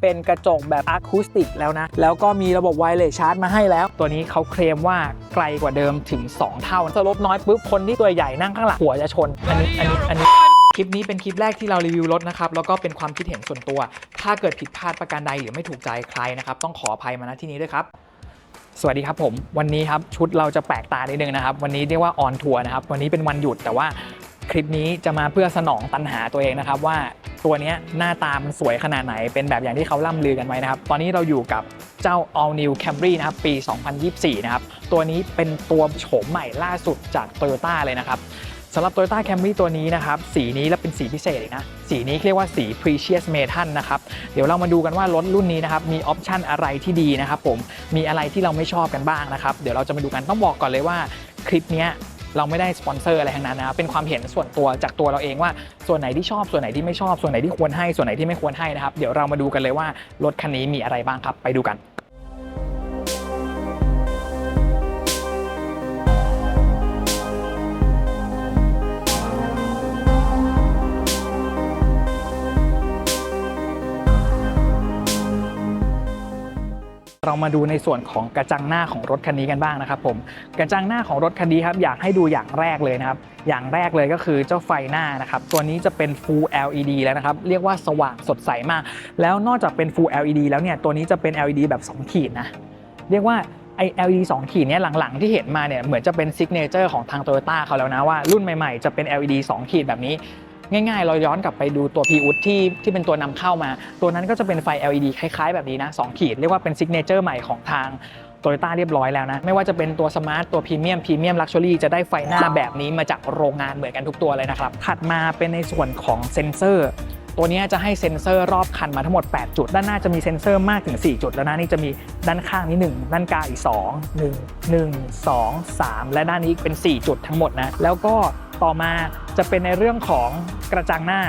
เป็นกระจกแบบอะคูสติกแล้วนะ แล้วก็มีระบบไวเลสชาร์จมาให้แล้ว ตัวนี้เขาเคลมว่าไกลกว่าเดิมถึง 2 เท่าสลบน้อยปุ๊บคนที่ตัวใหญ่นั่งข้างหลังหัวจะชน อันนี้อันนี้อันนี้คลิปนี้เป็นคลิปแรกที่เรารีวิวรถนะครับ แล้วก็เป็นความคิดเห็นส่วนตัว ถ้าเกิดผิดพลาดประการใดหรือไม่ถูกใจใครนะครับ ต้องขออภัยมาณที่นี้ด้วยครับ สวัสดีครับผม วันนี้ครับชุดเราจะแปลกตานิดนึงนะครับ วันนี้เรียกว่าออนทัวร์นะครับ วันนี้เป็นวันหยุดแต่ว่า คลิปนี้จะมาเพื่อสนองตันหาตัวเองนะครับว่าตัวนี้หน้าตามันสวยขนาดไหน เป็นแบบอย่างที่เขาล่ำลือกันไว้นะครับ ตอนนี้เราอยู่กับเจ้า All New Camry นะครับ ปี 2024 นะครับ ตัวนี้เป็นตัวโฉมใหม่ล่าสุดจาก Toyota เลยนะครับสำหรับ Toyota Camry ตัวนี้นะครับ สีนี้และเป็นสีพิเศษอีกนะ สีนี้เรียกว่าสี Precious Metal นะครับ เดี๋ยวเรามาดูกันว่ารถรุ่นนี้นะครับ มีออปชันอะไรที่ดีนะครับผมมีอะไรที่เราไม่ชอบกันบ้างนะครับ เดี๋ยวเราจะมาดูกันต้องบอกก่อนเลยว่าคลิปเนี้ย เราไม่ได้สปอนเซอร์อะไรทั้งนั้นนะครับเป็นความเห็นส่วนตัวจากตัวเราเองว่าส่วนไหนที่ชอบส่วนไหนที่ไม่ชอบส่วนไหนที่ควรให้ส่วนไหนที่ไม่ควรให้นะครับเดี๋ยวเรามาดูกันเลยว่ารถคันนี้มีอะไรบ้างครับไปดูกัน เรามาดูในส่วนของกระจังหน้าของรถคันนี้กันบ้างนะครับผมกระจังหน้าของรถคันนี้ครับอยากให้ดูอย่างแรกเลยนะครับอย่างแรกเลยก็คือเจ้าไฟหน้านะครับตัวนี้จะเป็น Full LED แล้วนะครับเรียกว่าสว่างสดใสมาก แล้วนอกจากเป็น Full LED แล้วเนี่ยตัวนี้จะเป็น LED แบบ 2 ขีดนะเรียกว่าไอ LED 2 ขีดเนี่ยหลังๆที่เห็นมาเนี่ยเหมือนจะเป็นซิกเนเจอร์ของทาง Toyota เขาแล้วนะว่ารุ่นใหม่ๆจะเป็น LED 2 ขีดแบบนี้ ง่ายๆ เราย้อนกลับไปดูตัว p ีอุดที่ที่เป็นตัวนำเข้ามา ตัวนั้นก็จะเป็นไฟ LED คล้ายๆ แบบนี้นะ2ขีด เรียกว่าเป็นซิกเนเจอร์ใหม่ของทางโตโยต้าเรียบร้อยแล้วนะ ไม่ว่าจะเป็นตัวสมาร์ตตัวพรีเมียมพรีเมียมลักชัวรี่จะได้ไฟหน้าแบบนี้มาจากโรงงานเหมือนกันทุกตัวเลยนะครับ ถัดมาเป็นในส่วนของเซ็นเซอร์ตัวนี้จะให้เซ็นเซอร์รอบคันมาทั้งหมด 8 จุด ด้านหน้าจะมีเซ็นเซอร์มากถึง 4 จุดแล้วนะ นี่จะมีด้านข้างนี้1ด้านกลางอีก 2 1 1 2 3 และด้านนี้เป็น 4 จุดทั้งหมดนะ แล้วก็ต่อมาจะเป็นในเรื่องของ กระจังหน้า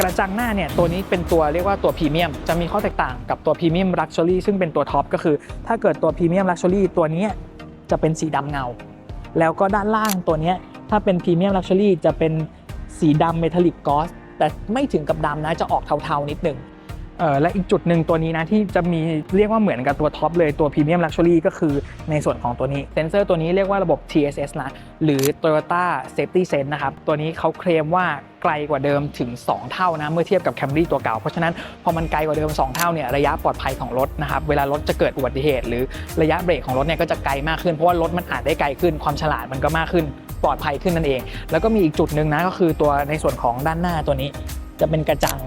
กระจังหน้าเนี่ยตัวนี้เป็นตัวเรียกว่าตัวพรีเมียมจะมีข้อแตกต่างกับตัวพรีเมียมลักชัวรี่ซึ่งเป็นตัวท็อปก็คือ ถ้าเกิดตัวพรีเมียมลักชัวรี่ตัวนี้จะเป็นสีดำเงา แล้วก็ด้านล่างตัวนี้ถ้าเป็นพรีเมียมลักชัวรี่จะเป็นสีดำเมทัลลิกกอสแต่ไม่ถึงกับดำนะจะออกเทาๆนิดหนึ่ง เออและอีกจุดหนึ่งตัวนี้นะที่จะมีเรียกว่าเหมือนกับตัวท็อปเลยตัวพรีเมียมลักชัวรี่ก็คือในส่วนของตัวนี้เซนเซอร์ตัวนี้เรียกว่าระบบ TSS นะหรือ Toyota Safety Sense นะครับ ตัวนี้เขาเคลมว่าไกลกว่าเดิมถึง 2 เท่านะเมื่อเทียบกับ Camry ตัวเก่า เพราะฉะนั้นพอมันไกลกว่าเดิม 2 เท่าเนี่ยระยะปลอดภัยของรถนะครับเวลารถจะเกิดอุบัติเหตุ หรือระยะเบรกของรถเนี่ยก็จะไกลมากขึ้นเพราะว่ารถมันอาจได้ไกลขึ้นความฉลาดมันก็มากขึ้นปลอดภัยขึ้นนั่นเอง แล้วก็มีอีกจุดหนึ่งนะก็คือตัวในส่วนของด้านหน้าตัวนี้จะเป็นกระจัง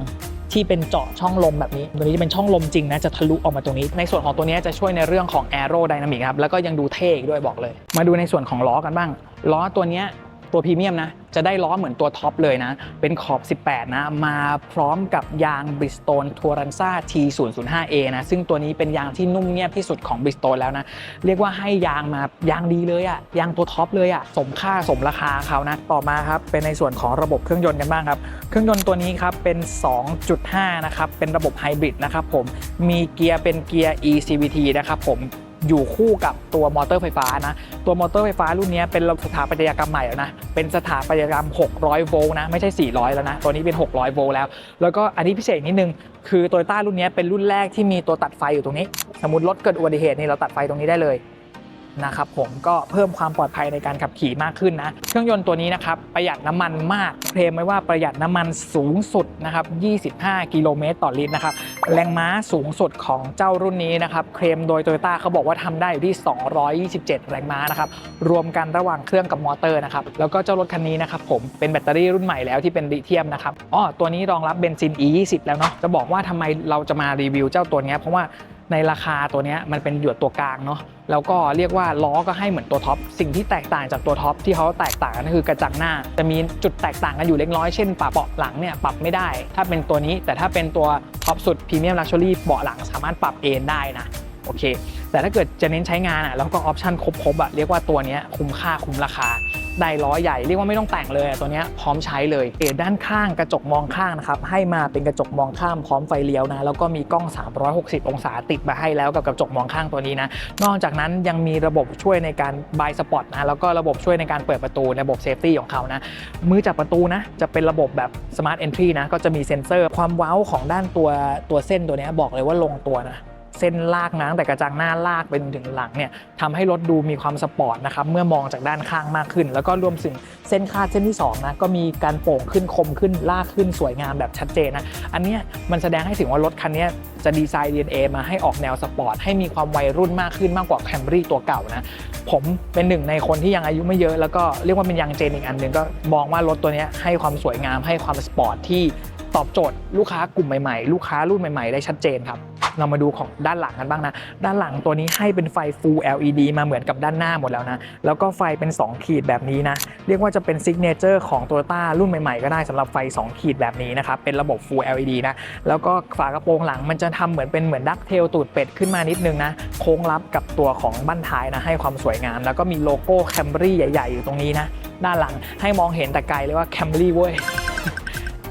ที่เป็นเจาะช่องลมแบบนี้ ตัวนี้จะเป็นช่องลมจริงนะ จะทะลุออกมาตรงนี้ ในส่วนของตัวนี้จะช่วยในเรื่องของ Aero Dynamic ครับ แล้วก็ยังดูเท่อีกด้วยบอกเลย มาดูในส่วนของล้อกันบ้าง ล้อตัวนี้ ตัวพรีเมียมนะจะได้ล้อเหมือนตัวท็อปเลยนะ เป็นขอบ 18 นะ มาพร้อมกับยาง Bridgestone Touranza T005A นะ ซึ่งตัวนี้เป็นยางที่นุ่มเงียบที่สุดของ Bridgestone แล้วนะ เรียกว่าให้ยางมายางดีเลยอะยางตัวท็อปเลยอะสมค่าสมราคาเขานะ ต่อมาครับ เป็นในส่วนของระบบเครื่องยนต์กันบ้างครับ เครื่องยนต์ตัวนี้ครับเป็น 2.5 นะครับ เป็นระบบไฮบริดนะครับผมมีเกียร์เป็นเกียร์ eCVT นะครับผม อยู่คู่กับตัวมอเตอร์ไฟฟ้านะ ตัวมอเตอร์ไฟฟ้ารุ่นนี้เป็นสถาปัตยกรรมใหม่แล้วนะ เป็นสถาปัตยกรรม 600 โวลต์นะ ไม่ใช่ 400 แล้วนะ ตัวนี้เป็น 600 โวลต์แล้ว แล้วก็อันนี้พิเศษนิดนึง คือโตโยต้ารุ่นนี้เป็นรุ่นแรกที่มีตัวตัดไฟอยู่ตรงนี้ สมมติรถเกิดอุบัติเหตุนี่เราตัดไฟตรงนี้ได้เลย นะครับผมก็เพิ่มความปลอดภัยในการขับขี่มากขึ้นนะ เครื่องยนต์ตัวนี้นะครับประหยัดน้ำมันมากเคลมไว้ว่าประหยัดน้ำมันสูงสุดนะครับ25 กิโลเมตรต่อลิตรนะครับแรงม้าสูงสุดของเจ้ารุ่นนี้นะครับเคลมโดย Toyota เขาบอกว่าทำได้อยู่ที่ 227 แรงม้านะครับรวมกันระหว่างเครื่องกับมอเตอร์นะครับแล้วก็เจ้ารถคันนี้นะครับผมเป็นแบตเตอรี่รุ่นใหม่แล้วที่เป็นลิเธียมนะครับอ๋อตัวนี้รองรับเบนซิน E20 แล้วเนาะจะบอกว่าทำไมเราจะมารีวิวเจ้าตัวนี้เพราะว่าในราคาตัวนี้มันเป็นหยวดตัวกลางเนาะ แล้วก็เรียกว่าล้อก็ให้เหมือนตัวท็อปสิ่งที่แตกต่างจากตัวท็อปที่เขาแตกต่างกันก็คือกระจังหน้า จะมีจุดแตกต่างกันอยู่เล็กน้อยเช่นปรับเบาะหลังเนี่ยปรับไม่ได้ ถ้าเป็นตัวนี้แต่ถ้าเป็นตัวท็อปสุดพรีเมียมลักชัวรี่เบาะหลังสามารถปรับเอนได้นะโอเค แต่ถ้าเกิดจะเน้นใช้งานอะแล้วก็ออปชั่นครบๆอะเรียกว่าตัวนี้คุ้มค่าคุ้มราคา ไดล้อใหญ่เรียกว่าไม่ต้องแต่งเลยตัวนี้พร้อมใช้เลยเอด้านข้างกระจกมองข้างนะครับให้มาเป็นกระจกมองข้ามพร้อมไฟเลี้ยวนะแล้วก็มีกล้อง 360 องศาติดมาให้แล้วกับกระจกมองข้างตัวนี้นะนอกจากนั้นยังมีระบบช่วยในการบายสปอตนะแล้วก็ระบบช่วยในการเปิดประตูในระบบเซฟตี้ของเขานะมือจับประตูนะจะเป็นระบบแบบ Smart Entry นะก็จะมีเซ็นเซอร์ ความว้าของด้านตัวตัวเส้นตัวนี้บอกเลยว่าลงตัวนะ เส้นลากนะตั้งแต่กระจังหน้าลากไปจนถึงหลังเนี่ยทำให้รถดูมีความสปอร์ตนะครับเมื่อมองจากด้านข้างมากขึ้น แล้วก็รวมถึงเส้นคาดเส้นที่2นะก็มีการโป่งขึ้นคมขึ้นลากขึ้นสวยงามแบบชัดเจนนะอันเนี้ยมันแสดงให้ถึงว่ารถคันนี้จะดีไซน์ DNA มาให้ออกแนวสปอร์ตให้มีความวัยรุ่นมากขึ้นมากกว่าแคมรี่ตัวเก่านะผมเป็นหนึ่งในคนที่ยังอายุไม่เยอะ แล้วก็เรียกว่าเป็นยังเจนอีกอันหนึ่งก็มองว่ารถตัวนี้ให้ความสวยงามให้ความสปอร์ตที่ ตอบโจทย์ลูกค้ากลุ่มใหม่ๆ ลูกค้ารุ่นใหม่ๆ ได้ชัดเจนครับ เรามาดูของด้านหลังกันบ้างนะ ด้านหลังตัวนี้ให้เป็นไฟ Full LED มาเหมือนกับด้านหน้าหมดแล้วนะ แล้วก็ไฟเป็น 2 ขีดแบบนี้นะ เรียกว่าจะเป็นซิกเนเจอร์ของ Toyota รุ่นใหม่ๆ ก็ได้สำหรับไฟ 2 ขีดแบบนี้นะครับ เป็นระบบ Full LED นะ แล้วก็ฝากระโปรงหลังมันจะทำเหมือนเป็นเหมือนดักเทลตูดเป็ดขึ้นมานิดนึงนะ โค้งรับกับตัวของบั้นท้ายนะ ให้ความสวยงาม แล้วก็มีโลโก้แคมรี่ใหญ่ ๆ อยู่ตรงนี้นะ ด้านหลังให้มองเห็นแต่ไกลเลยว่าแคมรี่เว้ย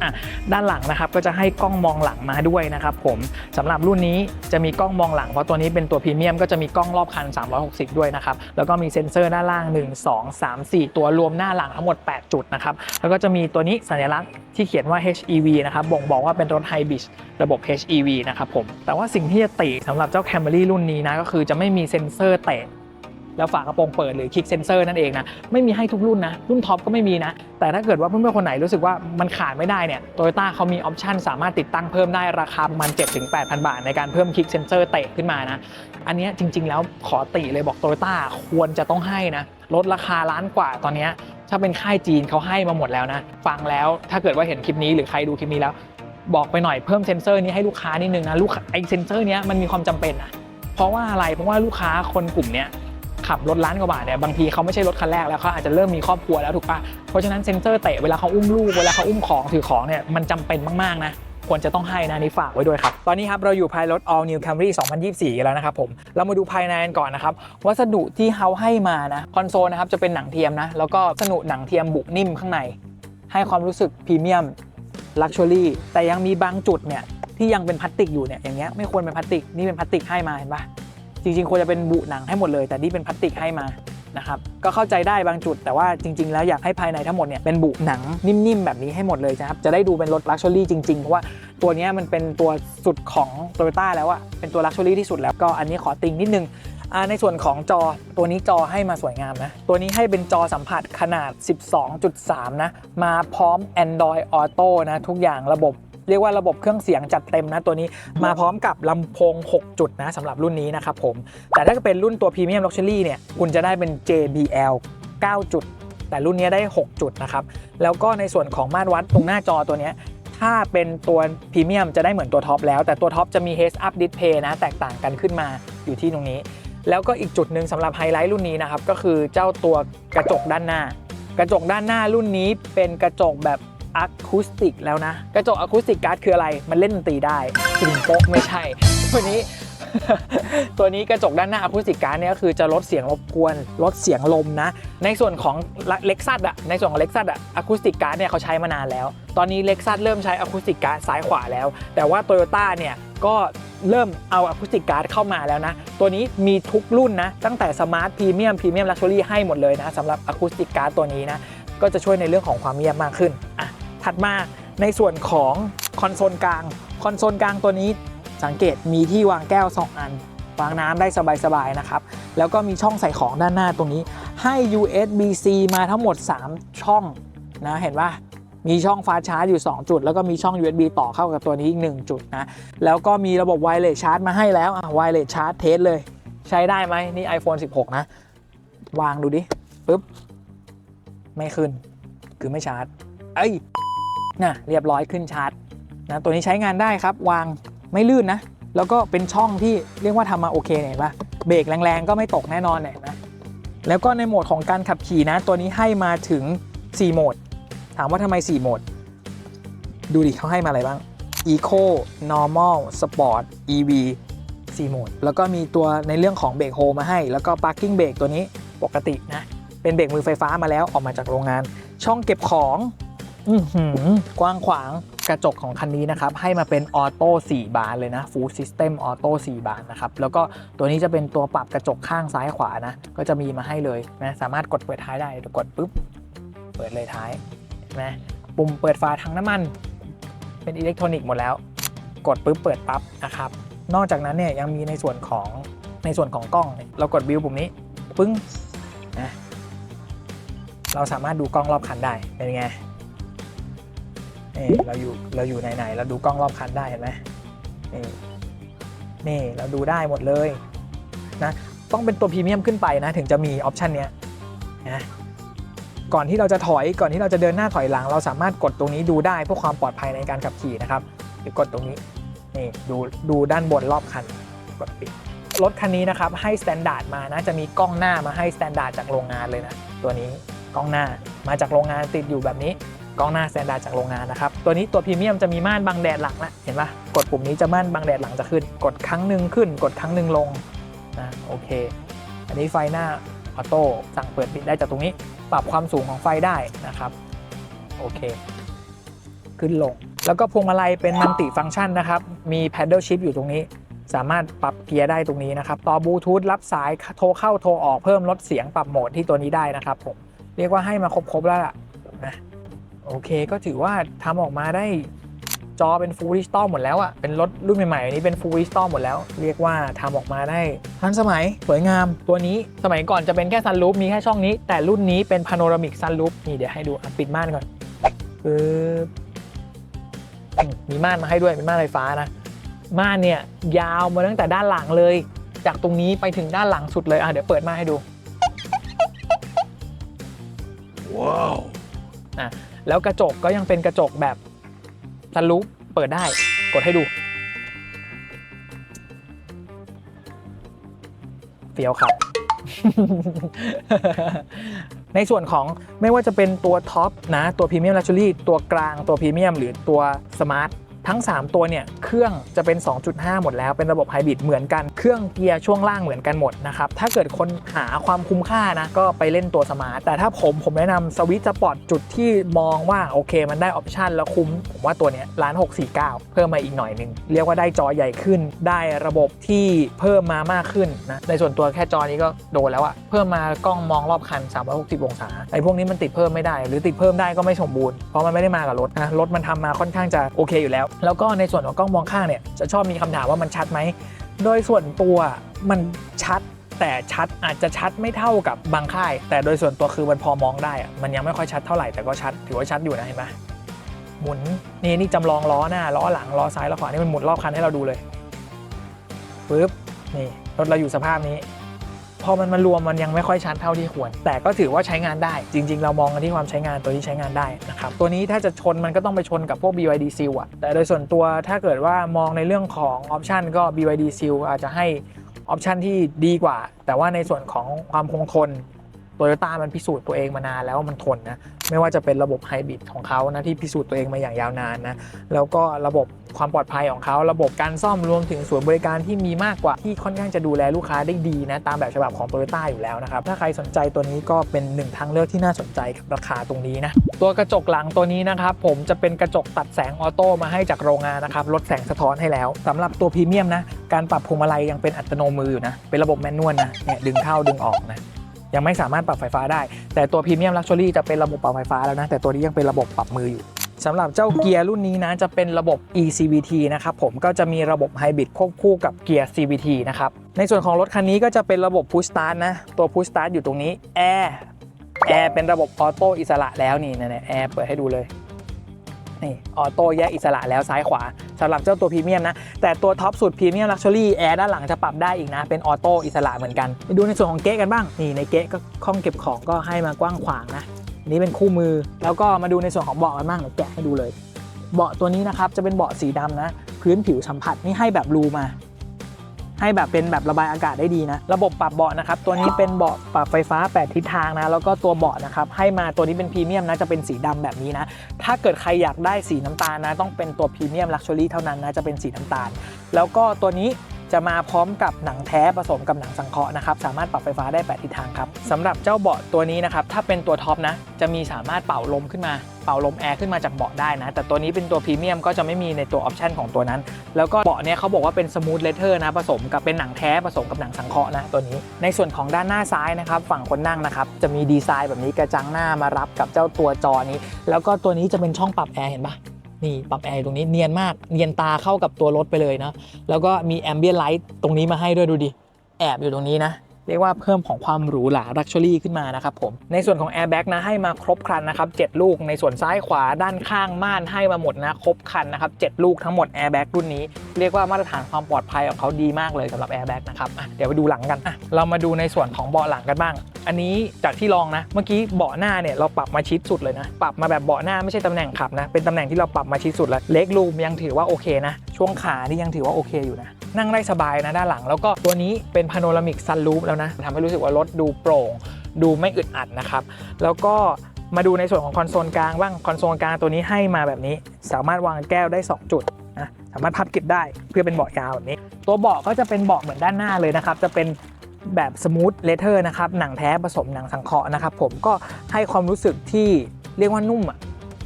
อะด้านหลังนะครับก็จะให้กล้องมองหลังมาด้วยนะครับผมสำหรับรุ่นนี้จะมีกล้องมองหลังเพราะตัวนี้เป็นตัวพรีเมียมก็จะมีกล้องรอบคัน 360 ด้วยนะครับแล้วก็มีเซ็นเซอร์ด้านล่าง 1 2 3 4 ตัวรวมหน้าหลังทั้งหมด 8 จุดนะครับแล้วก็จะมีตัวนี้สัญลักษณ์ที่เขียนว่า HEV นะครับบ่งบอกว่าเป็นรถไฮบริดระบบ HEV นะครับผมแต่ว่าสิ่งที่จะติสำหรับเจ้า Camry รุ่นนี้นะก็คือจะไม่มีเซ็นเซอร์เตะ แล้วฝากระโปรงเปิดหรือคลิกเซนเซอร์นั่นเองนะไม่มีให้ทุกรุ่นนะ รุ่นท็อปก็ไม่มีนะ แต่ถ้าเกิดว่าเพื่อนๆคนไหนรู้สึกว่ามันขาดไม่ได้เนี่ยโตโยต้าเขามีออปชันสามารถติดตั้งเพิ่มได้ราคาประมาณ7-8,000 บาท ในการเพิ่มคลิกเซนเซอร์เตะขึ้นมานะอันนี้จริง ๆ แล้วขอติเลยบอกโตโยต้าควรจะต้องให้นะลดราคาล้านกว่าตอนนี้ถ้าเป็นค่ายจีนเขาให้มาหมดแล้วนะ ฟังแล้วถ้าเกิดว่าเห็นคลิปนี้หรือใครดูคลิปนี้แล้ว บอกไปหน่อยเพิ่มเซนเซอร์นี้ให้ลูกค้านิดนึงนะลูกค้าไอเซนเซอร์นี้มันมีความจำเป็นนะเพราะว่าอะไรเพราะว่าลูกค้าคนกลุ่มเนี้ย ขับรถล้านกว่าบาทเนี่ยบางทีเขาไม่ใช่รถคันแรกแล้วเขาอาจจะเริ่มมีครอบครัวแล้วถูกปะเพราะฉะนั้นเซ็นเซอร์เตะเวลาเขาอุ้มลูกเวลาเขาอุ้มของถือของเนี่ยมันจำเป็นมากๆนะควรจะต้องให้นะนี่ฝากไว้ด้วยครับ ตอนนี้ครับ เราอยู่ภายรถ All New Camry 2024 กันแล้วนะครับผม เรามาดูภายในกันก่อนนะครับ วัสดุที่เขาให้มานะ คอนโซลนะครับ จะเป็นหนังเทียมนะ แล้วก็สนุหนังเทียมบุกนิ่มข้างใน ให้ความรู้สึกพรีเมียมลักชัวรี่แต่ยังมีบางจุดเนี่ย ที่ยังเป็นพลาสติกอยู่เนี่ยอย่างเงี้ยไม่ควรเป็นพลาสติกนี่เป็นพลาสติกให้มาเห็นปะ จริงๆ ควรจะเป็นบุหนังให้หมดเลย แต่นี่เป็นพลาสติกให้มานะครับก็เข้าใจได้บางจุด แต่ว่าจริง ๆ แล้วอยากให้ภายในทั้งหมดเนี่ยเป็นบุหนังนิ่ม ๆ แบบนี้ให้หมดเลยนะครับจะได้ดูเป็นรถลักชัวรี่จริง ๆ เพราะว่าตัวนี้มันเป็นตัวสุดของ t o y ยต้าแล้วอะเป็นตัวลักชัวรี่ที่สุดแล้วก็อันนี้ขอติงนิดนึงในส่วนของจอตัวนี้จอให้มาสวยงามนะ ตัวนี้ให้เป็นจอสัมผัสขนาด 12.3 นะ มาพร้อม Android Auto นะ ทุกอย่างระบบ เรียกว่าระบบเครื่องเสียงจัดเต็มนะตัวนี้มาพร้อมกับลำโพง 6 จุดนะสำหรับรุ่นนี้นะครับผม แต่ถ้าเป็นรุ่นตัว Premium Luxury เนี่ยคุณจะได้เป็น JBL 9 จุด แต่รุ่นนี้ได้ 6 จุดนะครับ แล้วก็ในส่วนของมาตรวัดตรงหน้าจอตัวนี้ถ้าเป็นตัวพรีเมียมจะได้เหมือนตัวท็อปแล้ว แต่ตัวท็อปจะมี Heads Up Display นะแตกต่างกันขึ้นมาอยู่ที่ตรงนี้ แล้วก็อีกจุดหนึ่งสำหรับไฮไลท์รุ่นนี้นะครับก็คือเจ้าตัวกระจกด้านหน้า กระจกด้านหน้ารุ่นนี้เป็นกระจกแบบ อะคูสติกแล้วนะ กระจกอะคูสติกการ์ดคืออะไร มันเล่นดนตรีได้ถึงโป๊กไม่ใช่ ตัวนี้ ตัวนี้กระจกด้านหน้าอะคูสติกการ์ดเนี่ยก็คือจะลดเสียงรบกวน ลดเสียงลมนะ ในส่วนของเล็กซัสอะในส่วนของเล็กซัสอะอะคูสติกการ์ดเนี่ยเขาใช้มานานแล้ว ตอนนี้เล็กซัสเริ่มใช้อะคูสติกการ์ดซ้ายขวาแล้ว แต่ว่าโตโยต้าเนี่ยก็เริ่มเอาอะคูสติกการ์ดเข้ามาแล้วนะ ตัวนี้มีทุกรุ่นนะ ตั้งแต่สมาร์ทพรีเมียมพรีเมียมลักชัวรี่ให้หมดเลยนะสำหรับอะคูสติกการ์ดตัวนี้นะก็จะช่วยในเรื่องของความเงียบมากขึ้นอะ ถัดมาในส่วนของคอนโซลกลาง คอนโซลกลางตัวนี้สังเกตมีที่วางแก้ว 2 อัน วางน้ำได้สบายๆนะครับ แล้วก็มีช่องใส่ของด้านหน้าตรงนี้ ให้ USB-C มาทั้งหมด 3 ช่องนะเห็นปะมีช่องฟ้าชาร์จอยู่ 2 จุด แล้วก็มีช่อง USB ต่อเข้ากับตัวนี้อีก 1 จุดนะ แล้วก็มีระบบไวเลสชาร์จมาให้แล้วอะไวเลสชาร์จเทสเลย ใช้ได้ไหมนี่ iPhone 16 นะ วางดูดิ ปึ๊บ ไม่ขึ้น คือไม่ชาร์จ เอ้ย นะเรียบร้อยขึ้นชาร์จนะตัวนี้ใช้งานได้ครับ วางไม่ลื่นนะ แล้วก็เป็นช่องที่เรียกว่าทำมาโอเคเนี่ยเห็นปะเบรกแรงๆ ก็ไม่ตกแน่นอนเนี่ยเห็นะแล้วก็ในโหมดของการขับขี่นะ ตัวนี้ให้มาถึง 4 โหมด ถามว่าทำไม 4 โหมด ดูดิเขาให้มาอะไรบ้าง Eco Normal Sport EV 4 โหมด แล้วก็มีตัวในเรื่องของเบรกโฮมาให้ แล้วก็ Parking Brake ตัวนี้ปกตินะ เป็นเบรกมือไฟฟ้ามาแล้วออกมาจากโรงงาน ช่องเก็บของ อื้อหือกว้างขวางกระจกของคันนี้นะครับ ให้มาเป็นออโต้4บานเลยนะ Full System Auto 4บานนะครับ แล้วก็ตัวนี้จะเป็นตัวปรับกระจกข้างซ้ายขวานะ ก็จะมีมาให้เลยนะสามารถกดเปิดท้ายได้กดปุ๊บ เปิดเลยท้ายนไหมปุ่มเปิดฝาถังน้ำมัน เป็นอิเล็กทรอนิกส์หมดแล้ว กดปุ๊บเปิดปั๊บนะครับ นอกจากนั้นเนี่ยยังมีในส่วนของในส่วนของกล้องเนี่ยเรากดบิวปุ่มนี้ปึ้งนะเราสามารถดูกล้องรอบคันได้เป็นไง นี่เราอยู่เราอยู่ไหนๆเราดูกล้องรอบคันได้เห็นไหมนี่นี่เราดูได้หมดเลยนะต้องเป็นตัวพรีเมียมขึ้นไปนะถึงจะมีออปชันเนี้ยนะก่อนที่เราจะถอยก่อนที่เราจะเดินหน้าถอยหลัง เราสามารถกดตรงนี้ดูได้เพื่อความปลอดภัยในการขับขี่นะครับหรือกดตรงนี้นี่ดูดูด้านบนรอบคันกดปิดรถคันนี้นะครับให้สแตนดาร์ดมานะจะมีกล้องหน้ามาให้สแตนดาร์ดจากโรงงานเลยนะตัวนี้กล้องหน้ามาจากโรงงานติดอยู่แบบนี้ กล้องหน้าแตนดาจากโรงงานนะครับ ตัวนี้ตัวพรีเมียมจะมีม่านบังแดดหลังละเห็นปะกดปุ่มนี้จะม่านบังแดดหลังจะขึ้น กดครั้งหนึ่งขึ้น กดครั้งหนึ่งลงนะโอเค อันนี้ไฟหน้าออโต้สั่งเปิดปิดได้จากตรงนี้ ปรับความสูงของไฟได้นะครับโอเค ขึ้นลง แล้วก็พวงมาลัยเป็นมัลติฟังก์ชันนะครับ มี paddle shift อยู่ตรงนี้ สามารถปรับเกียร์ได้ตรงนี้นะครับ ต่อบลูทูธรับสายโทรเข้าโทรออกเพิ่มลดเสียงปรับโหมดที่ตัวนี้ได้นะครับผม เรียกว่าให้มาครบๆแล้วล่ะนะ โอเคก็ถือว่าทำออกมาได้จอเป็น Full Digital หมดแล้วอะ่ะเป็นรถรุ่นใหม่ๆอันนี้เป็น Full Digital หมดแล้ว เรียกว่าทำออกมาได้ทันสมัยสวยงามตัวนี้สมัยก่อนจะเป็นแค่ซันรูฟมีแค่ช่องนี้ แต่รุ่นนี้เป็นพาโนรามิกซันรูฟนี่เดี๋ยวให้ดูอะปิดม่านก่อนปึ๊บอืมมีม่านมาให้ด้วยเป็นม่านไฟฟ้านะม่านเนี่ยยาวมาตั้งแต่ด้านหลังเลย จากตรงนี้ไปถึงด้านหลังสุดเลยอะเดี๋ยวเปิดม่านให้ดูว้าวนะ แล้วกระจกก็ยังเป็นกระจกแบบสลูปเปิดได้กดให้ดูเฟี้ยวครับ ในส่วนของไม่ว่าจะเป็นตัวท็อปนะ ตัวพรีเมียมลักชัวรี่ตัวกลางตัวพรีเมียมหรือตัวสมาร์ท ทั้ง 3 ตัวเนี่ยเครื่องจะเป็น 2.5 หมดแล้วเป็นระบบไฮบริดเหมือนกันเครื่องเกียร์ช่วงล่างเหมือนกันหมดนะครับถ้าเกิดคนหาความคุ้มค่านะก็ไปเล่นตัวสมาร์ทแต่ถ้าผมผมแนะนำสวิตสปอร์ตจุดที่มองว่าโอเค มันได้ออปชันแล้วคุ้ม ผมว่าตัวเนี้ยล้าน649เก้าเพิ่มมาอีกหน่อยหนึงเรียกว่าได้จอใหญ่ขึ้น ได้ระบบที่เพิ่มมามากขึ้นนะในส่วนตัวแค่จอนี้ก็โดนแล้วอะเพิ่มมากล้องมองรอบคัน 360 องศาไอ้พวกนี้มันติดเพิ่มไม่ได้ หรือติดเพิ่มได้ก็ไม่สมบูรณ์เพราะมันไม่ได้มากับรถนะรถมันทำมาค่อนข้างจะโอเคอยู่แล้วแล้วก็ในส่วนของกล้องมองข้างเนี่ยจะชอบมีคำถามว่ามันชัดไหม โดยส่วนตัวมันชัดแต่ชัดอาจจะชัดไม่เท่ากับบางค่าย แต่โดยส่วนตัวคือมันพอมองได้มันยังไม่ค่อยชัดเท่าไหร่แต่ก็ชัดถือว่าชัดอยู่นะเห็นไหมหมุนนี่นี่จำลองล้อหน้าล้อหลังล้อซ้ายล้อขวานี่มันหมุนรอบคันให้เราดูเลยปึ๊บนี่รถเราอยู่สภาพนี้ พอมันมารวมมันยังไม่ค่อยชัดเท่าที่ควร แต่ก็ถือว่าใช้งานได้ จริง ๆ เรามองกันที่ความใช้งานตัวที่ใช้งานได้นะครับ ตัวนี้ถ้าจะชนมันก็ต้องไปชนกับพวก BYD Seal อะแต่โดยส่วนตัวถ้าเกิดว่ามองในเรื่องของออปชันก็ BYD Seal อาจจะให้ออปชันที่ดีกว่า แต่ว่าในส่วนของความคงทนโตโยต้ามันพิสูจน์ตัวเองมานานแล้วว่ามันทนนะ ไม่ว่าจะเป็นระบบไฮบริดของเขานะที่พิสูจน์ตัวเองมาอย่างยาวนานนะแล้วก็ระบบความปลอดภัยของเขาระบบการซ่อมรวมถึงศูนบริการที่มีมากกว่าที่ค่อนข้างจะดูแลลูกค้าได้ดีนะตามแบบฉบับของโตโยต้าอยู่แล้วนะครับถ้าใครสนใจตัวนี้ก็เป็นหนึ่งทางเลือกที่น่าสนใจกับราคาตรงนี้นะตัวกระจกหลังตัวนี้นะครับผมจะเป็นกระจกตัดแสงออโต้มาให้จากโรงงานนะครับลดแสงสะท้อนให้แล้วสำหรับตัวพรีเมียมนะการปรับพวงมาลัยยังเป็นอัตโนมืออยู่นะเป็นระบบแมนนวลนะเนี่ยดึงเข้าดึงออกนะ ยังไม่สามารถปรับไฟฟ้าได้ แต่ตัวพรีเมียมลักชัวรี่จะเป็นระบบปรับไฟฟ้าแล้วนะ แต่ตัวนี้ยังเป็นระบบปรับมืออยู่สำหรับเจ้าเกียร์รุ่นนี้นะ จะเป็นระบบ eCVT นะครับผมก็จะมีระบบไฮบริดควบคู่กับเกียร์ CVT นะครับ ในส่วนของรถคันนี้ก็จะเป็นระบบ Push Start นะ ตัว Push Start อยู่ตรงนี้แอร์แอร์เป็นระบบออโต้อิสระแล้วนี่นะแอร์เปิดให้ดูเลย นี่ออโต้แยกอิสระแล้วซ้ายขวาสำหรับเจ้าตัวพรีเมียมนะ แต่ตัวท็อปสุดพรีเมียมลักชัวรี่แอร์ด้านหลังจะปรับได้อีกนะ เป็นออโต้อิสระเหมือนกันไปดูในส่วนของเก๊กันบ้าง นี่ในเก๊ก็ข้องเก็บของก็ให้มากว้างขวางนะนนี้เป็นคู่มือ แล้วก็มาดูในส่วนของเบาะกันบ้างเดี๋ยวแกะให้ดูเลย เบาะตัวนี้นะครับจะเป็นเบาะสีดำนะ พื้นผิวสัมผัสนี่ให้แบบรูมา ให้แบบเป็นแบบระบายอากาศได้ดีนะ ระบบปรับเบาะนะครับตัวนี้เป็นเบาะปรับไฟฟ้า 8 ทิศทางนะ แล้วก็ตัวเบาะนะครับให้มาตัวนี้เป็นพรีเมียมนะจะเป็นสีดำแบบนี้นะ ถ้าเกิดใครอยากได้สีน้ำตาลนะ ต้องเป็นตัวพรีเมียมลักชัวรี่เท่านั้นนะจะเป็นสีน้ำตาล แล้วก็ตัวนี้ จะมาพร้อมกับหนังแท้ผสมกับหนังสังเคราะห์นะครับ สามารถปรับไฟฟ้าได้ 8 ทิศทางครับสำหรับเจ้าเบาะตัวนี้นะครับ ถ้าเป็นตัวท็อปนะ จะมีสามารถเป่าลมขึ้นมา เป่าลมแอร์ขึ้นมาจากเบาะได้นะ แต่ตัวนี้เป็นตัวพรีเมียมก็จะไม่มีในตัวออปชันของตัวนั้น แล้วก็เบาะเนี่ยเขาบอกว่าเป็นสมูทเลเทอร์นะ ผสมกับเป็นหนังแท้ผสมกับหนังสังเคราะห์นะตัวนี้ ในส่วนของด้านหน้าซ้ายนะครับ ฝั่งคนนั่งนะครับ จะมีดีไซน์แบบนี้กระจังหน้ามารับกับเจ้าตัวจอนี้ แล้วก็ตัวนี้จะเป็นช่องปรับแอร์เห็นปะ นี่ปรับแอร์ตรงนี้เนียนมากเนียนตาเข้ากับตัวรถไปเลยนะแล้วก็มีแอมเบียนไลท์ตรงนี้มาให้ด้วยดูดิแอบอยู่ตรงนี้นะเรียกว่าเพิ่มของความหรูหราลักชัวรี่ขึ้นมานะครับผม ในส่วนของแอร์แบ็กนะให้มาครบครันนะครับ 7 ลูกในส่วนซ้ายขวาด้านข้างม่านให้มาหมดนะ ครบครันนะครับ 7 ลูกทั้งหมดแอร์แบ็กรุ่นนี้ เรียกว่ามาตรฐานความปลอดภัยของเขาดีมากเลยสำหรับแอร์แบ็กนะครับเดี๋ยวไปดูหลังกันเรามาดูในส่วนของเบาะหลังกันบ้าง อันนี้จากที่ลองนะ เมื่อกี้เบาะหน้าเนี่ยเราปรับมาชิดสุดเลยนะ ปรับมาแบบเบาะหน้าไม่ใช่ตำแหน่งขับนะ เป็นตำแหน่งที่เราปรับมาชิดสุดแล้วเล็กรูมยังถือว่าโอเคนะ ช่วงขานี่ยังถือว่าโอเคอยู่นะนั่งได้สบายนะด้านหลัง แล้วก็ตัวนี้เป็นพาโนรามิกซันรูฟแล้วนะทำให้รู้สึกว่ารถดูโปร่ง ดูไม่อึดอัดนะครับ แล้วก็มาดูในส่วนของคอนโซลกลางบ้างคอนโซลกลางตัวนี้ให้มาแบบนี้ สามารถวางแก้วได้ 2 จุด สามารถพับเก็บได้เพื่อเป็นเบาะยาวแบบนี้ ตัวเบาะก็จะเป็นเบาะเหมือนด้านหน้าเลยนะครับ จะเป็นแบบสมูทเลเทอร์นะครับ หนังแท้ผสมหนังสังเคราะห์นะครับ ผมก็ให้ความรู้สึกที่เรียกว่านุ่มอะ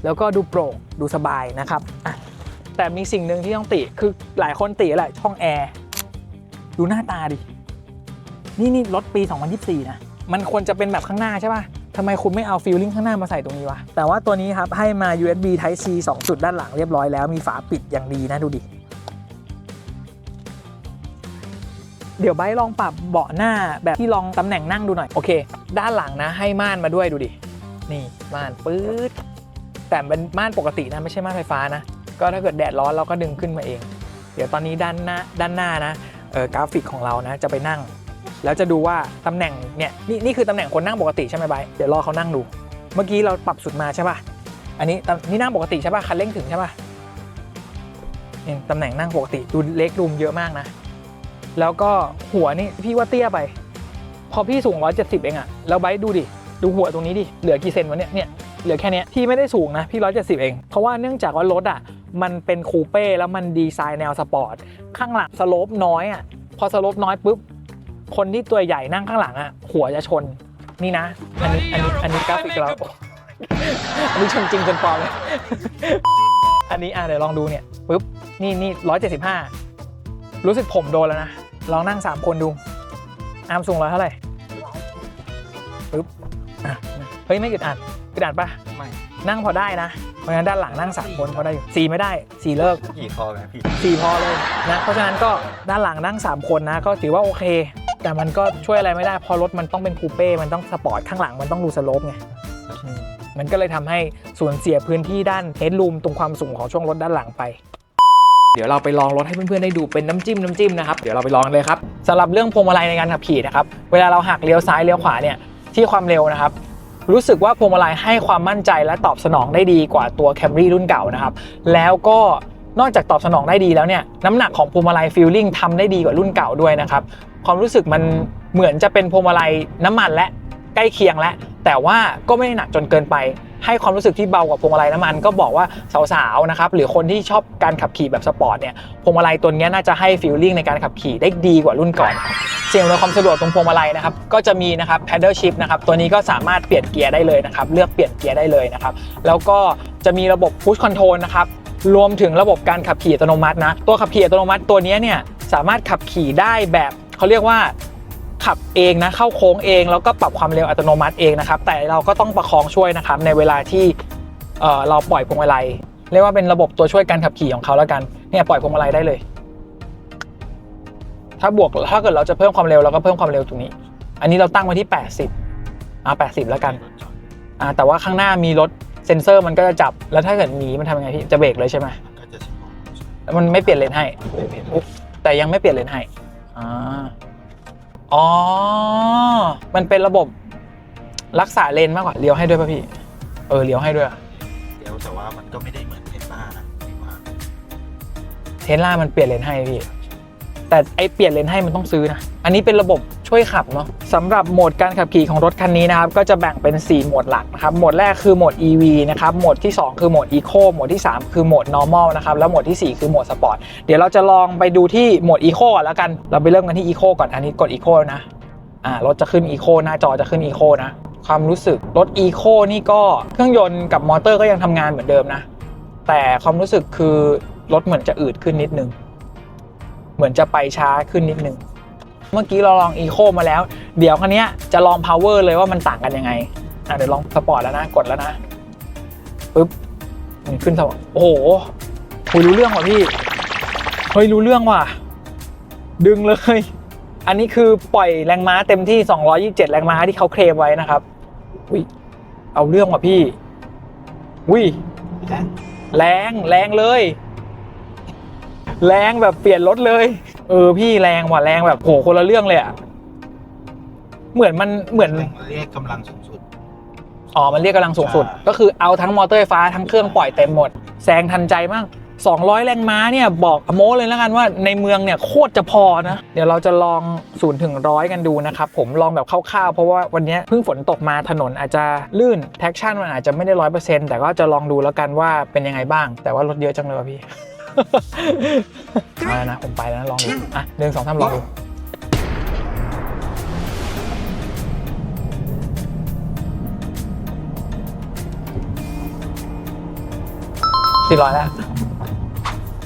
แล้วก็ดูโปร่งดูสบายนะครับอะแต่มีสิ่งหนึ่งที่ต้องติคือหลายคนติแหละช่องแอร์ดูหน้าตาดินี่นี่รถปี 2024 นะ มันควรจะเป็นแบบข้างหน้าใช่ป่ะ ทำไมคุณไม่เอาฟิลลิ่งข้างหน้ามาใส่ตรงนี้วะ แต่ว่าตัวนี้ครับ ให้มา USB Type C 2 จุดด้านหลังเรียบร้อยแล้ว มีฝาปิดอย่างดีนะดูดิ เดี๋ยวไบลองปรับเบาะหน้าแบบที่ลองตำแหน่งนั่งดูหน่อย โอเค ด้านหลังนะ ให้ม่านมาด้วยดูดิ นี่ม่านปื๊ด แต่เป็นม่านปกตินะไม่ใช่ม่านไฟฟ้านะ ก็ถ้าเกิดแดดร้อนเราก็ดึงขึ้นมาเอง เดี๋ยวตอนนี้ด้านหน้าด้านหน้านะเออกราฟิกของเรานะจะไปนั่ง แล้วจะดูว่าตำแหน่งเนี่ยนี่นี่คือตำแหน่งคนนั่งปกติใช่ไหมไบเดี๋ยวรอเขานั่งดู เมื่อกี้เราปรับสุดมาใช่ป่ะอันนี้นี่นั่งปกติใช่ป่ะคันเร่งถึงใช่ป่ะนี่ตำแหน่งนั่งปกติดูเล็กรูมเยอะมากนะ แล้วก็หัวนี่พี่ว่าเตี้ยไป พอพี่สูง 170 เองอะแล้วไบดูดิดูหัวตรงนี้ดิเหลือกี่เซนวะเนี่ยเนี่ยเหลือแค่เนี้ยพี่ไม่ได้สูงนะพี่ 170 เอง เพราะว่าเนื่องจากว่ารถอะมันเป็นคูเป้แล้วมันดีไซน์แนวสปอร์ตข้างหลังสโลปน้อยอะพอสโลปน้อยปุ๊บ คนที่ตัวใหญ่นั่งข้างหลังอะหัวจะชนนี่นะ อันนี้อันนี้อันนี้กราฟิกเราอันนี้ชนจริงจนปลอมเลยอันนี้อะเดี๋ยวลองดูเนี่ยปุ๊บนี่นี่175รู้สึกผมโดนแล้วนะ ลองนั่ง3คนดู อาร์มสูงร้อยเท่าไหร่ปุ๊บอะเฮ้ยไม่อึดอัดอึดอัดปะไม่นั่งพอได้นะเพราะฉะนั้นด้านหลังนั่ง3คนพอได้อยู่สี่ไม่ได้สี่เลิกกี่คอไหมพี่สี่พอเลยนะเพราะฉะนั้นก็ด้านหลังนั่ง3คนนะ ก็ถือว่าโอเค แต่มันก็ช่วยอะไรไม่ได้เพอรถมันต้องเป็นคูเป้ มันต้องสปอร์ตข้างหลังมันต้องดูสโลปไงอืมมันก็เลยทำให้สูญเสียพื้นที่ด้านเฮดรูมตรงความสูงของช่วงรถด้านหลังไป เดี๋ยวเราไปลองรถให้เพื่อนๆได้ดูเป็นน้ำจิ้มน้ำจิ้มนะครับเดี๋ยวเราไปลองกันเลยครับสำหรับเรื่องพวงมาลัยในการขับขี่นะครับเวลาเราหักเลี้ยวซ้ายเลี้ยวขวาเนี่ยที่ความเร็วนะครับรู้สึกว่าพวงมาลัยให้ความมั่นใจและตอบสนองได้ดีกว่าตัว Camry รุ่นเก่านะครับแล้วก็ นอกจากตอบสนองได้ดีแล้วเนี่ยน้ำหนักของพวงมาลัยฟีลลิ่งทำได้ดีกว่ารุ่นเก่าด้วยนะครับความรู้สึกมันเหมือนจะเป็นพวงมาลัยน้ำมันและใกล้เคียงและ แต่ว่าก็ไม่ได้หนักจนเกินไป ให้ความรู้สึกที่เบากว่าพวงมาลัยน้ำมันก็บอกว่าสาวๆนะครับหรือคนที่ชอบการขับขี่แบบสปอร์ตเนี่ยพวงมาลัยตัวนี้น่าจะให้ฟีลลิ่งในการขับขี่ได้ดีกว่ารุ่นก่อนเสียงอำนวยความสะดวกตรงพวงมาลัยนะครับก็จะมีนะครับ paddle shift นะครับตัวนี้ก็สามารถเปลี่ยนเกียร์ได้เลยนะครับเลือกเปลี่ยนเกียร์ได้เลยนะครับแล้วก็จะมีระบบ push control นะครับ รวมถึงระบบการขับขี่อัตโนมัตินะ ตัวขับขี่อัตโนมัติตัวนี้เนี่ยสามารถขับขี่ได้แบบเขาเรียกว่าขับเองนะเข้าโค้งเองแล้วก็ปรับความเร็วอัตโนมัติเองนะครับแต่เราก็ต้องประคองช่วยนะครับในเวลาที่เเราปล่อยพวงมาลัยเรียกว่าเป็นระบบตัวช่วยการขับขี่ของเขาแล้วกันเนี่ยปล่อยพวงมาลัยได้เลย ถ้าบวกถ้าเกิดเราจะเพิ่มความเร็วเราก็เพิ่มความเร็วตรงนี้ อันนี้เราตั้งไว้ที่ 80อ่า80 แล้วกันอ่าแต่ว่าข้างหน้ามีรถ เซ็นเซอร์มันก็จะจับ แล้วถ้าเกิดหนีมันทำยังไงพี่ จะเบรกเลยใช่ไหมก็จะเฉพาะแล้วมันไม่เปลี่ยนเลนให้อุ๊บแต่ยังไม่เปลี่ยนเลนให้อ่าอ๋อ มันเป็นระบบรักษาเลนมากกว่า เลี้ยวให้ด้วยป่ะพี่ เออ เลี้ยวให้ด้วยอะเดี๋ยวแต่ว่ามันก็ไม่ได้เหมือนเทสลานะพี่ว่าเทสลามันเปลี่ยนเลนให้พี่ แต่ไอเปลี่ยนเลนให้มันต้องซื้อนะ อันนี้เป็นระบบ ช่วยขับเนาะสำหรับโหมดการขับขี่ของรถคันนี้นะครับก็จะแบ่งเป็น 4 โหมดหลักนะครับโหมดแรกคือโหมด EV นะครับโหมดที่ 2 คือโหมด Eco โหมดที่ 3 คือโหมด Normal นะครับแล้วโหมดทีสี่4 คือโหมด Sport เดี๋ยวเราจะลองไปดูที่โหมด Eco ก่อนแล้วกันเราไปเริ่มกันที่ Eco ก่อนอันนี้กด Eco นะอ่ารถจะขึ้น Eco หน้าจอจะขึ้น Eco นะความรู้สึกรถ Eco นี่ก็เครื่องยนต์กับมอเตอร์ก็ยังทำงานเหมือนเดิมนะ แต่ความรู้สึกคือรถเหมือนจะอืดขึ้นนิดนึง เหมือนจะไปช้าขึ้นนิดนึง เมื่อกี้เราลอง Eco มาแล้ว เดี๋ยวคันนี้จะลอง Power เลยว่ามันต่างกันยังไงอะเดี๋ยวลองสปอร์ตแล้วนะ กดแล้วนะปึ๊บมันขึ้นสปอร์ตโอ้โหคุยรู้เรื่องว่ะพี่เฮ้ยรู้เรื่องว่ะ ดึงเลย อันนี้คือปล่อยแรงม้าเต็มที่ 227 แรงม้าที่เขาเคลมไว้นะครับอุ้ยเอาเรื่องว่ะพี่อุ้ยแรงแรงเลย แรงแบบเปลี่ยนรถเลย เออพี่แรงว่ะแรงแบบโหคนละเรื่องเลยอะเหมือนมันเหมือนเรียกกำลังสูงสุดอ๋อมันเรียกกำลังสูงสุดใช่ก็คือเอาทั้งมอเตอร์ไฟฟ้าทั้งเครื่องปล่อยเต็มหมดแซงทันใจมาก200 แรงม้าเนี่ยบอกโม้เลยแล้วกันว่าในเมืองเนี่ยโคตรจะพอนะ เดี๋ยวเราจะลอง0ูนถึงร้อยกันดูนะครับ ผมลองแบบคร่าวๆ เพราะว่าวันนี้เพิ่งฝนตกมาถนนอาจจะลื่นแท็กชั่นมันอาจจะไม่ได้ร้อยเปอร์เซ็นต์แต่ก็จะลองดูแล้วกันว่าเป็นยังไงบ้าง แต่ว่ารถเยอะจังเลยว่ะพี่ มาแล้วนะ ผมไปแล้วนะ ลองดูอะหนึ่งสองสามลองดูสี่ร้อยแล้ว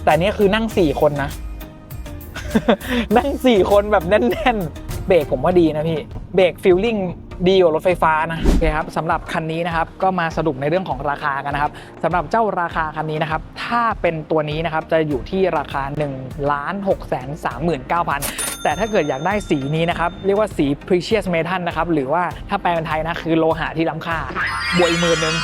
แต่นี่คือนั่งสี่คนนะ นั่งสี่คนแบบแน่น ๆ เบรกผมว่าดีนะพี่ เบรกฟิลลิ่ง ดีกว่ารถไฟฟ้านะโอเคครับสำหรับคันนี้นะครับก็มาสรุปในเรื่องของราคากันนะครับสำหรับเจ้าราคาคันนี้นะครับถ้าเป็นตัวนี้นะครับจะอยู่ที่ราคา1ล้าน6 3 9 0 0 0แต่ถ้าเกิดอยากได้สีนี้นะครับเรียกว่าสี precious metal นะครับหรือว่าถ้าแปลเป็นไทยนะคือโลหะที่ล้ำค่าบวกอีกหมื่นนึง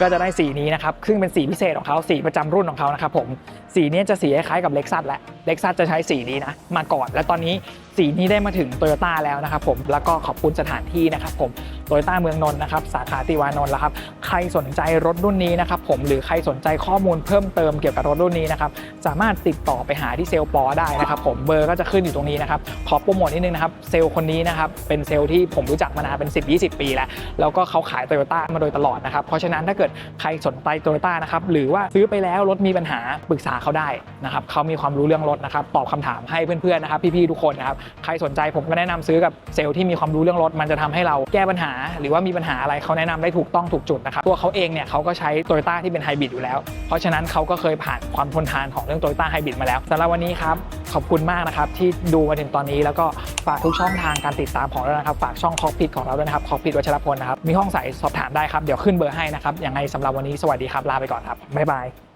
ก็จะได้สีนี้นะครับซึ่งเป็นสีพิเศษของเขาสีประจำรุ่นของเขานะครับผม สีนี้จะสีคล้ายๆกับเล็กซัสแหละเล็กซัสจะใช้สีนี้นะมาก่อน และตอนนี้สีนี้ได้มาถึงโตโยต้าแล้วนะครับผมแล้วก็ขอบคุณสถานที่นะครับผมโตโยต้าเมืองนนท์นะครับสาขาติวานนท์แล้วครับใครสนใจรถรุ่นนี้นะครับผมหรือใครสนใจข้อมูลเพิ่มเติมเกี่ยวกับรถรุ่นนี้นะครับสามารถติดต่อไปหาที่เซลล์ปอได้นะครับผมเบอร์ก็จะขึ้นอยู่ตรงนี้นะครับขอโปรโมทนิดนึงนะครับเซลล์คนนี้นะครับเป็นเซลล์ที่ผมรู้จักมานานเป็น 10-20 ปีแล้ว แล้วก็เขาขายโตโยต้ามาโดยตลอดนะครับเพราะฉะนั้นถ้าเกิดใครสนใจโตโยต้านะครับหรือว่าซื้อไปแล้วรถมีปัญหาปรึกษาเขาได้นะครับเขามีความรู้เรื่องรถนะครับตอบคำถามให้เพื่อนๆนะครับพี่ๆทุกคนนะครับใครสนใจผมก็แนะนำซื้อกับเซลล์ที่มีความรู้เรื่องรถ มันจะทำให้เราแก้ปัญหา หรือว่ามีปัญหาอะไรเขาแนะนำได้ถูกต้องถูกจุดนะครับตัวเขาเองเนี่ยเขาก็ใช้โตโยต้าที่เป็นไฮบริดอยู่แล้ว เพราะฉะนั้นเขาก็เคยผ่านความทนทานของเรื่องโตโยต้าไฮบริดมาแล้วสำหรับวันนี้ครับขอบคุณมากนะครับที่ดูมาถึงตอนนี้แล้วก็ฝากทุกช่องทางการติดตามของเรานะครับฝากช่องคอกพิทของเราด้วยนะครับคอกพิทวัชรพลนะครับมีห้องใส่สอบถามได้ครับเดี๋ยวขึ้นเบอร์ให้นะครับยังไงสำหรับวันนี้สวัสดีครับลาไปก่อนครับบ๊ายบาย